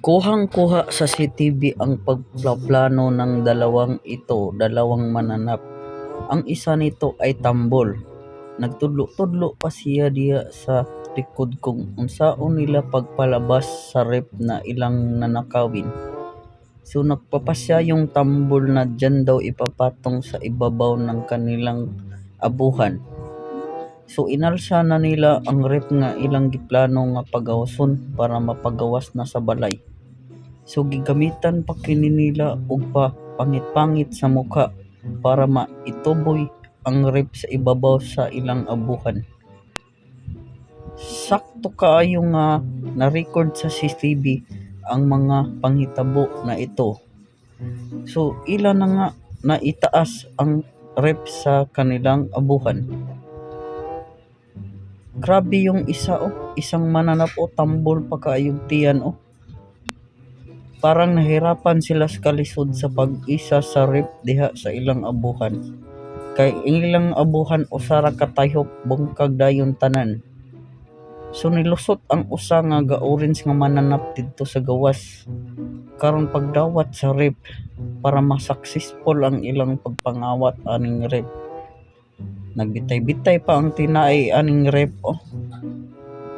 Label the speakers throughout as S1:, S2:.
S1: Kuhang-kuha sa CCTV ang pagpaplano ng dalawang ito, dalawang mananap. Ang isa nito ay tambol. Nagtudlo-tudlo pa siya diya sa likod kung unsaon nila pagpalabas sa rep na ilang nanakawin. So nagpapasya yung tambol na dyan daw ipapatong sa ibabaw ng kanilang abuhan. So inalsa na nila ang rep nga ilang giplano nga pagawason para mapagawas na sa balay. So gigamitan pa kini nila og pa pangit-pangit sa muka para maituboy ang rep sa ibabaw sa ilang abuhan. Sakto kaayo nga na-record sa CCTV ang mga panghitabo na ito. So ila na nga naitaas ang rep sa kanilang abuhan. Grabe yung isa oh, isang mananap o tambol pa kaayong tiyan oh. Parang nahirapan sila sa kalisod sa pag-isa sa rep diha sa ilang abuhan. Kay ilang abuhan usara katayhop bungkag dayon tanan. So nilusot ang usa nga ga-orange nga mananap didto sa gawas. Karon pagdawat sa rep para ma-successful ang ilang pagpangawat aning rep. Nagbitay-bitay pa ang tinai aning rep oh.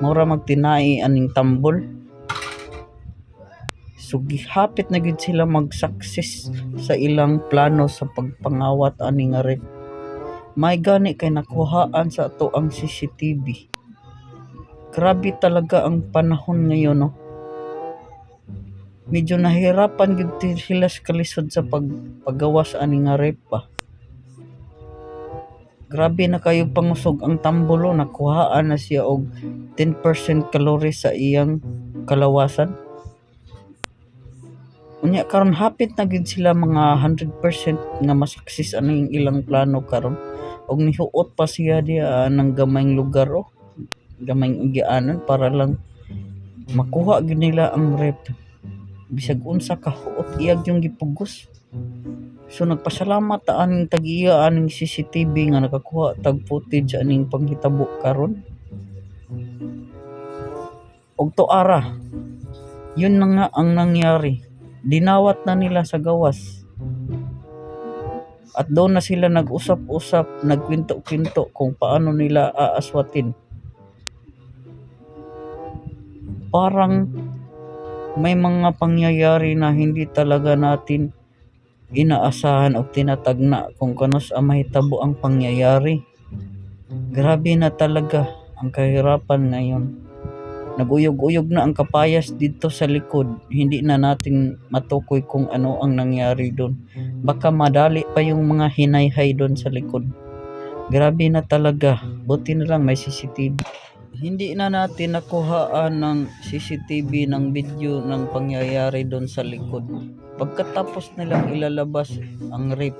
S1: Mura magtinai aning tambol. So gihapit na gid sila mag-success sa ilang plano sa pagpangawat ani nga rep. May gani kay nakuhaan sa ato ang CCTV. Grabe talaga ang panahon ngayon no. Medyo nahirapan gid sila sa kalisod sa pag paggawas ani nga ba. Grabe na kayo pangusog ang tambolo nakuhaan na siya og 10% calories sa iyang kalawasan. Unya karon hapit na gid sila mga 100% nga masuksis ano yung ilang plano karon og nihuot pa siya diya ng gamayng lugar oh. Gamayng igaanan para lang makuha gid nila ang rep. Bisag unsa ka huot iyag yung gipugos. So nagpasalamat ta aning tag-iya aning CCTV nga nakakuha tag footage aning panghitabo karon. Og tuara. Yun na nga ang nangyari. Dinawat na nila sa gawas. At doon na sila nag-usap-usap, nagkwinto-kwinto kung paano nila aaswatin. Parang may mga pangyayari na hindi talaga natin inaasahan o tinatagna kung kanos ang mahitabo ang pangyayari. Grabe na talaga ang kahirapan ngayon. Naguyog-uyog na ang kapayas dito sa likod. Hindi na natin matukoy kung ano ang nangyari doon. Baka madali pa yung mga hinayhay doon sa likod. Grabe na talaga. Buti na lang may CCTV. Hindi na natin nakuhaan ng CCTV ng video ng pangyayari doon sa likod. Pagkatapos nilang ilalabas ang rape.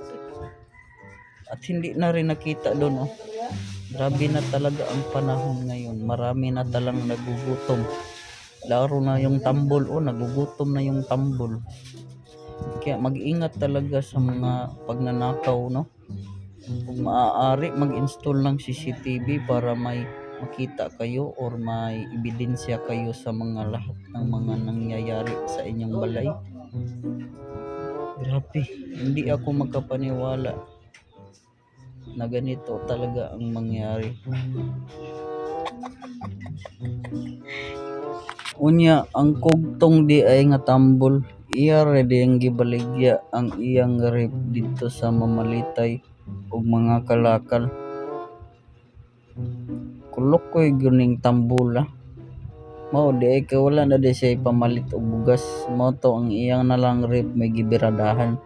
S1: At hindi na rin nakita doon. Oh. Grabe na talaga ang panahon ngayon. Marami na talang nagugutom. Laro na yung tambol. Oh, nagugutom na yung tambol. Kaya mag-ingat talaga sa mga pagnanakaw, no? Kung maaari, mag-install ng CCTV para may makita kayo or may ebidensya kayo sa mga lahat ng mga nangyayari sa inyong balay. Grabe, hindi ako magkapaniwala na ganito talaga ang mangyari. Unya, ang kugtong di ay nga tambol. Iya ready ang gibaligya ang iyang rep dito sa mamalitay ug mga kalakal. Kulok ko'y guning tambula. Mao di ay kay wala na di siya pamalit og bugas. Mao to ang iyang nalang rep may gibiradahan.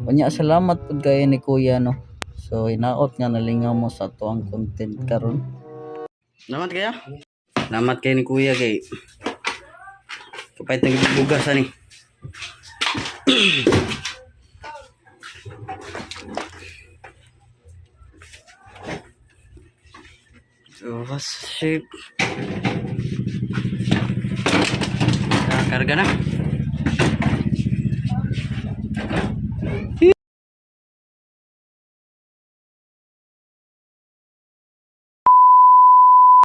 S1: Unya salamat pud kay ni Kuya no. So hinaot nga nalingaw mo sa to ang content karon. Salamat kaya. Salamat kay ni Kuya kay kapay tang bugas ani. So, was shape. Karga na.